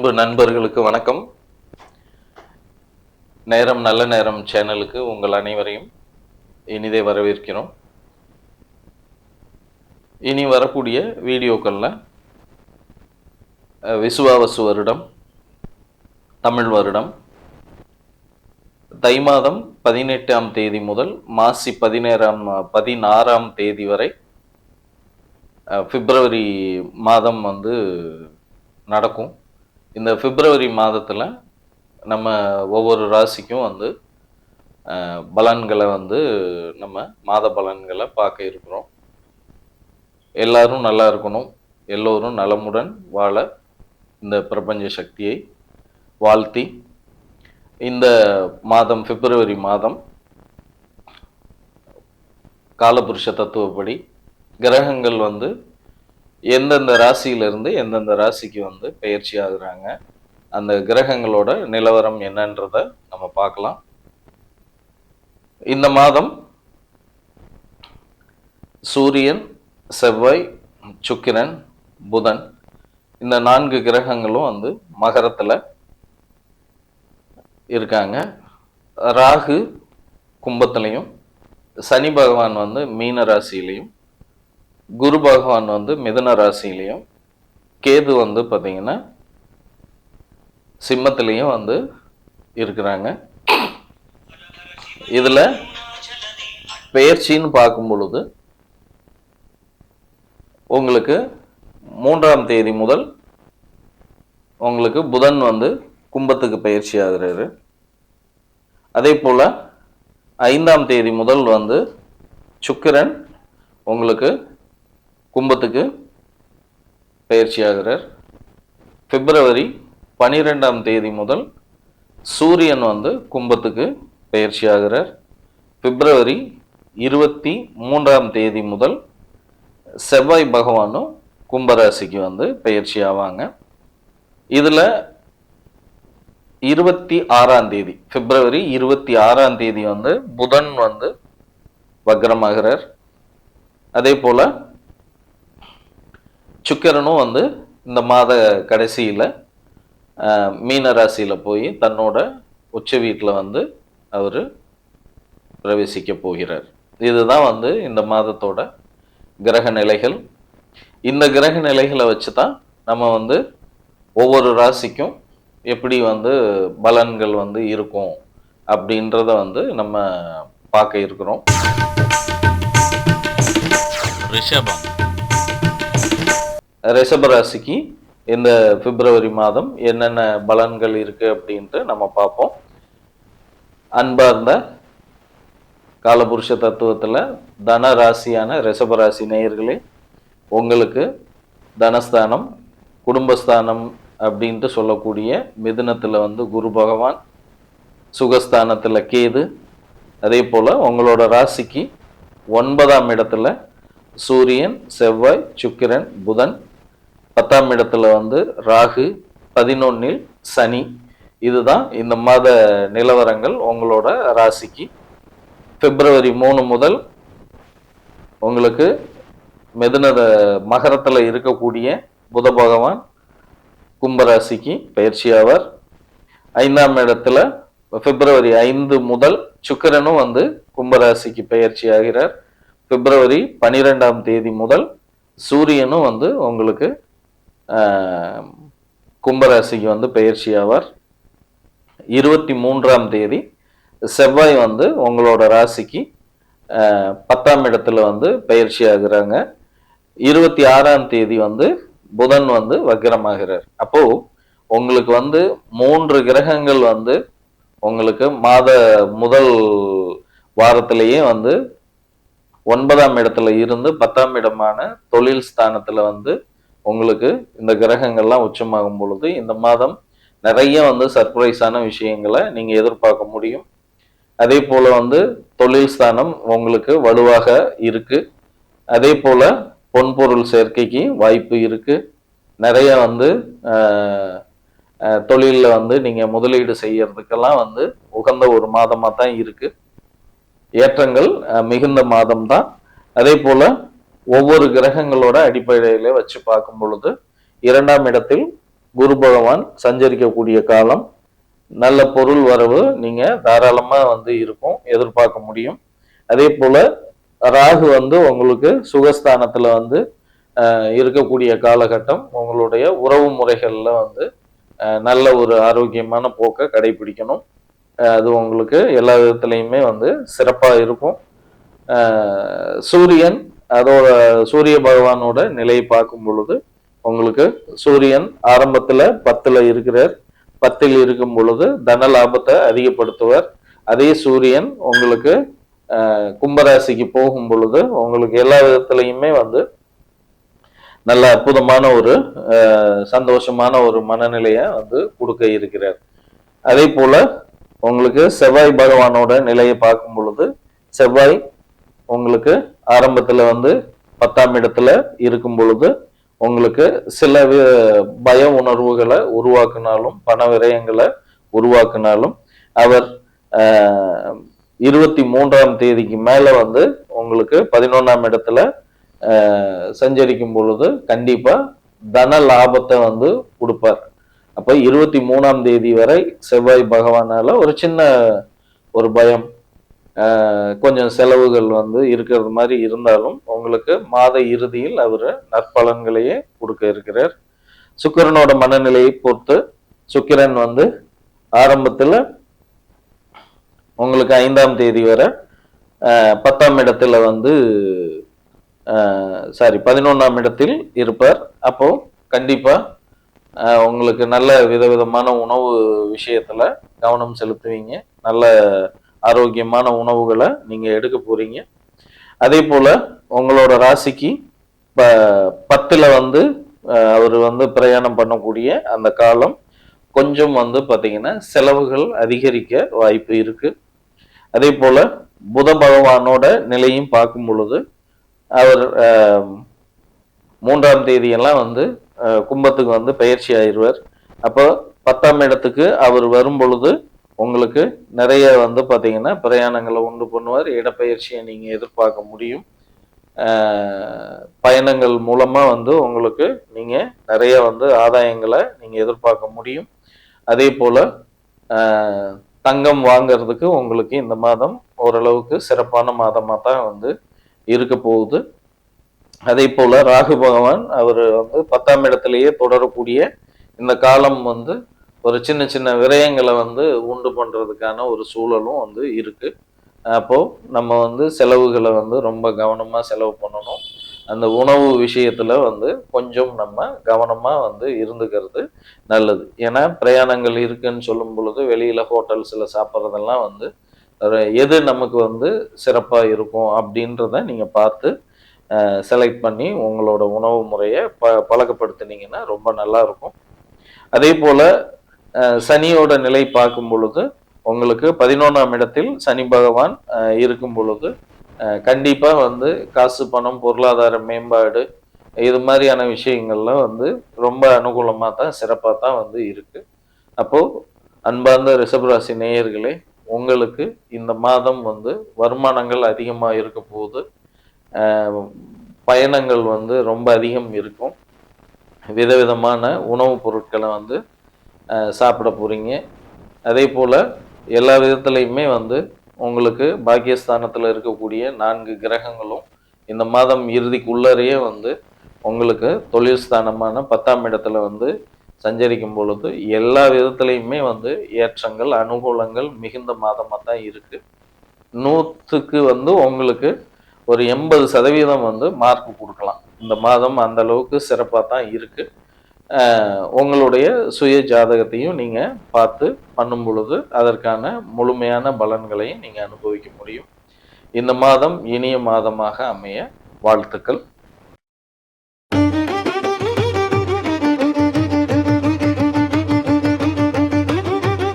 அன்பு நண்பர்களுக்கு வணக்கம். நேரம் நல்ல நேரம் சேனலுக்கு உங்கள் அனைவரையும் இனிதே வரவேற்கிறோம். இனி வரக்கூடிய வீடியோக்களில் விசுவாவசு வருடம் தமிழ் வருடம். தை மாதம் பதினெட்டாம் தேதி முதல் மாசி பதினேறாம் பதினாறாம் தேதி வரை பிப்ரவரி மாதம் வந்து நடக்கும். இந்த பிப்ரவரி மாதத்தில் நம்ம ஒவ்வொரு ராசிக்கும் வந்து பலன்களை வந்து நம்ம மாத பலன்களை பார்க்க இருக்கிறோம். எல்லாரும் நல்லா இருக்கணும். எல்லோரும் நலமுடன் வாழ இந்த பிரபஞ்ச சக்தியை வாழ்த்தி இந்த மாதம் பிப்ரவரி மாதம் காலபுருஷ தத்துவப்படி கிரகங்கள் வந்து எந்தெந்த ராசியிலிருந்து எந்தெந்த ராசிக்கு வந்து பயிற்சி ஆகுறாங்க அந்த கிரகங்களோட நிலவரம் என்னன்றத நம்ம பார்க்கலாம். இந்த மாதம் சூரியன் செவ்வாய் சுக்கிரன் புதன் இந்த நான்கு கிரகங்களும் வந்து மகரத்தில் இருக்காங்க. ராகு கும்பத்திலையும் சனி பகவான் வந்து மீன ராசியிலையும் குரு பகவான் வந்து மிதன ராசிலையும் கேது வந்து பார்த்தீங்கன்னா சிம்மத்திலையும் வந்து இருக்கிறாங்க. இதில் பெயர்ச்சின்னு பார்க்கும் பொழுது உங்களுக்கு மூன்றாம் தேதி முதல் உங்களுக்கு புதன் வந்து கும்பத்துக்கு பயிற்சி ஆகிறாரு. அதே போல ஐந்தாம் தேதி முதல் வந்து சுக்கிரன் உங்களுக்கு கும்பத்துக்கு பயிற்சி ஆகிறார் பிப்ரவரி பனிரெண்டாம் தேதி முதல் சூரியன் வந்து கும்பத்துக்கு பயிற்சி ஆகிறார் பிப்ரவரி இருபத்தி மூன்றாம் தேதி முதல் செவ்வாய் பகவானும் கும்பராசிக்கு வந்து பயிற்சி ஆவாங்க இதில் இருபத்தி ஆறாம் தேதி பிப்ரவரி இருபத்தி ஆறாம் தேதி வந்து புதன் வந்து வக்ரமாகிறார். அதே போல் சுக்கரனும் வந்து இந்த மாத கடைசியில் மீன ராசியில் போய் தன்னோட உச்ச வீட்டில் வந்து அவர் பிரவேசிக்க போகிறார். இதுதான் வந்து இந்த மாதத்தோட கிரக நிலைகள். இந்த கிரக நிலைகளை வச்சு தான் நம்ம வந்து ஒவ்வொரு ராசிக்கும் எப்படி வந்து பலன்கள் வந்து இருக்கும் அப்படின்றத வந்து நம்ம பார்க்க இருக்கிறோம். ரிஷபம். ரிஷபராசிக்கு இந்த பிப்ரவரி மாதம் என்னென்ன பலன்கள் இருக்கு அப்படின்ட்டு நம்ம பார்ப்போம். அன்பார்ந்த காலபுருஷ தத்துவத்தில் தன ராசியான ரிஷபராசி நேயர்களே உங்களுக்கு தனஸ்தானம் குடும்பஸ்தானம் அப்படின்ட்டு சொல்லக்கூடிய மிதுனத்தில் வந்து குரு பகவான் சுகஸ்தானத்தில் கேது அதே போல் உங்களோட ராசிக்கு ஒன்பதாம் இடத்துல சூரியன் செவ்வாய் சுக்கிரன் புதன் பத்தாம் இடத்துல வந்து ராகு பதினொன்னில் சனி. இதுதான் இந்த மாத நிலவரங்கள் உங்களோட ராசிக்கு. பிப்ரவரி மூணு முதல் உங்களுக்கு மெதுன மகரத்தில் இருக்கக்கூடிய புத பகவான் கும்பராசிக்கு பயிற்சி ஆவார். ஐந்தாம் இடத்துல பிப்ரவரி ஐந்து முதல் சுக்கிரனும் வந்து கும்பராசிக்கு பயிற்சி ஆகிறார். பிப்ரவரி பனிரெண்டாம் தேதி முதல் சூரியனும் வந்து உங்களுக்கு கும்பராசிக்கு வந்து பயிற்சி ஆவார் இருபத்தி மூன்றாம் தேதி செவ்வாய் வந்து உங்களோட ராசிக்கு பத்தாம் இடத்துல வந்து பயிற்சி ஆகுறாங்க இருபத்தி ஆறாம் தேதி வந்து புதன் வந்து வக்ரமாகிறார். அப்போ உங்களுக்கு வந்து மூன்று கிரகங்கள் வந்து உங்களுக்கு மாத முதல் வாரத்திலேயே வந்து ஒன்பதாம் இடத்துல இருந்து பத்தாம் இடமான தொழில் ஸ்தானத்துல வந்து உங்களுக்கு இந்த கிரகங்கள்லாம் உச்சமாகும் பொழுது இந்த மாதம் நிறைய வந்து சர்ப்ரைஸான விஷயங்களை நீங்கள் எதிர்பார்க்க முடியும். அதே போல் வந்து தொழில் ஸ்தானம் உங்களுக்கு வலுவாக இருக்குது அதே போல் பொன்பொருள் சேர்க்கைக்கு வாய்ப்பு இருக்குது நிறைய வந்து தொழிலில் வந்து நீங்கள் முதலீடு செய்யறதுக்கெல்லாம் வந்து உகந்த ஒரு மாதமாக தான் இருக்குது ஏற்றங்கள் மிகுந்த மாதம் தான் அதே போல் ஒவ்வொரு கிரகங்களோட அடிப்படையில வச்சு பார்க்கும் பொழுது இரண்டாம் இடத்தில் குரு பகவான் சஞ்சரிக்கக்கூடிய காலம் நல்ல பொருள் வரவு நீங்க தாராளமா வந்து இருக்கும் எதிர்பார்க்க முடியும். அதே போல ராகு வந்து உங்களுக்கு சுகஸ்தானத்துல வந்து இருக்கக்கூடிய காலகட்டம் உங்களுடைய உறவு முறைகள்ல வந்து நல்ல ஒரு ஆரோக்கியமான போக்கை கடைபிடிக்கணும். அது உங்களுக்கு எல்லா விதத்துலையுமே வந்து சிறப்பாக இருக்கும். சூரியன் அதோட சூரிய பகவானோட நிலையை பார்க்கும் பொழுது உங்களுக்கு சூரியன் ஆரம்பத்துல பத்துல இருக்கிறார். பத்தில் இருக்கும் பொழுது தன லாபத்தை அதிகப்படுத்துவார். அதே சூரியன் உங்களுக்கு கும்பராசிக்கு போகும் பொழுது உங்களுக்கு எல்லா விதத்துலையுமே வந்து நல்ல அற்புதமான ஒரு சந்தோஷமான ஒரு மனநிலையை வந்து கொடுக்க இருக்கிறார். அதே போல உங்களுக்கு செவ்வாய் பகவானோட நிலையை பார்க்கும் பொழுது செவ்வாய் உங்களுக்கு ஆரம்பத்தில் வந்து பத்தாம் இடத்துல இருக்கும் பொழுது உங்களுக்கு சில பய உணர்வுகளை உருவாக்குனாலும் பண விரயங்களை உருவாக்குனாலும் அவர் இருபத்தி மூன்றாம் தேதிக்கு மேலே வந்து உங்களுக்கு பதினொன்றாம் இடத்துல சஞ்சரிக்கும் பொழுது கண்டிப்பாக தன லாபத்தை வந்து கொடுப்பார். அப்போ இருபத்தி மூணாம் தேதி வரை செவ்வாய் பகவானால் ஒரு சின்ன ஒரு பயம் கொஞ்சம் செலவுகள் வந்து இருக்கிறது மாதிரி இருந்தாலும் உங்களுக்கு மாத இறுதியில் அவர் நற்பலன்களையே கொடுக்க இருக்கிறார். சுக்கிரனோட மனநிலையை பொறுத்து சுக்கிரன் வந்து ஆரம்பத்தில் உங்களுக்கு ஐந்தாம் தேதி வரை ஆஹ், பத்தாம் இடத்துல வந்து சாரி பதினொன்றாம் இடத்தில் இருப்பார். அப்போ கண்டிப்பாக உங்களுக்கு நல்ல விதவிதமான உணவு விஷயத்துல கவனம் செலுத்துவீங்க. நல்ல ஆரோக்கியமான உணவுகளை நீங்கள் எடுக்க போறீங்க. அதே போல உங்களோட ராசிக்கு ப பத்தில் வந்து அவர் வந்து பிரயாணம் பண்ணக்கூடிய அந்த காலம் கொஞ்சம் வந்து பார்த்திங்கன்னா செலவுகள் அதிகரிக்க வாய்ப்பு இருக்கு. அதே போல புத பகவானோட நிலையும் பார்க்கும் பொழுது அவர் மூன்றாம் தேதியெல்லாம் வந்து கும்பத்துக்கு வந்து பயிற்சி ஆயிடுவார். அப்போ பத்தாம் இடத்துக்கு அவர் வரும் பொழுது உங்களுக்கு நிறைய வந்து பார்த்தீங்கன்னா பிரயாணங்களை உண்டு பண்ணுவார். இடப்பெயர்ச்சியை நீங்கள் எதிர்பார்க்க முடியும். பயணங்கள் மூலமாக வந்து உங்களுக்கு நீங்கள் நிறைய வந்து ஆதாயங்களை நீங்கள் எதிர்பார்க்க முடியும். அதே போல் தங்கம் வாங்கிறதுக்கு உங்களுக்கு இந்த மாதம் ஓரளவுக்கு சிறப்பான மாதமாக தான் வந்து இருக்க போகுது. அதே போல் ராகு பகவான் அவர் வந்து பத்தாம் இடத்துலையே தொடரக்கூடிய இந்த காலம் வந்து ஒரு சின்ன சின்ன விரயங்களை வந்து உண்டு பண்ணுறதுக்கான ஒரு சூழலும் வந்து இருக்கு. அப்போது நம்ம வந்து செலவுகளை வந்து ரொம்ப கவனமாக செலவு பண்ணணும். அந்த உணவு விஷயத்தில் வந்து கொஞ்சம் நம்ம கவனமாக வந்து இருந்துக்கிறது நல்லது. ஏன்னா பிரயாணங்கள் இருக்குன்னு சொல்லும் பொழுது வெளியில் ஹோட்டல்ஸில் சாப்பிட்றதெல்லாம் வந்து எது நமக்கு வந்து சிறப்பாக இருக்கும் அப்படின்றத நீங்கள் பார்த்து செலக்ட் பண்ணி உங்களோட உணவு முறையை ப பழக்கப்படுத்துனீங்கன்னா ரொம்ப நல்லாயிருக்கும் அதே போல் சனியோட நிலை பார்க்கும் பொழுது உங்களுக்கு பதினொன்றாம் இடத்தில் சனி பகவான் இருக்கும் பொழுது கண்டிப்பாக வந்து காசு பணம் பொருளாதார மேம்பாடு இது மாதிரியான விஷயங்கள்ல வந்து ரொம்ப அனுகூலமாக தான் சிறப்பாக தான் வந்து இருக்கு. அப்போது அன்பார்ந்த ரிஷபராசி நேயர்களே உங்களுக்கு இந்த மாதம் வந்து வருமானங்கள் அதிகமாக இருக்க போது பயணங்கள் வந்து ரொம்ப அதிகம் இருக்கும். விதவிதமான உணவுப் பொருட்களை வந்து சாப்பிட போகிறீங்க அதே போல் எல்லா விதத்துலையுமே வந்து உங்களுக்கு பாக்கியஸ்தானத்தில் இருக்கக்கூடிய நான்கு கிரகங்களும் இந்த மாதம் இறுதிக்குள்ளறையே வந்து உங்களுக்கு தொழில் ஸ்தானமான பத்தாம் இடத்துல வந்து சஞ்சரிக்கும் பொழுது எல்லா விதத்துலையுமே வந்து ஏற்றங்கள் அனுகூலங்கள் மிகுந்த மாதமாக தான் இருக்குது நூற்றுக்கு வந்து உங்களுக்கு ஒரு எண்பது சதவீதம் வந்து மார்க் கொடுக்கலாம். இந்த மாதம் அந்த அளவுக்கு சிறப்பாக தான் இருக்குது உங்களுடைய சுய ஜாதகத்தையும் நீங்கள் பார்த்து பண்ணும் பொழுது அதற்கான முழுமையான பலன்களையும் நீங்கள் அனுபவிக்க முடியும். இந்த மாதம் இனிய மாதமாக அமைய வாழ்த்துக்கள்.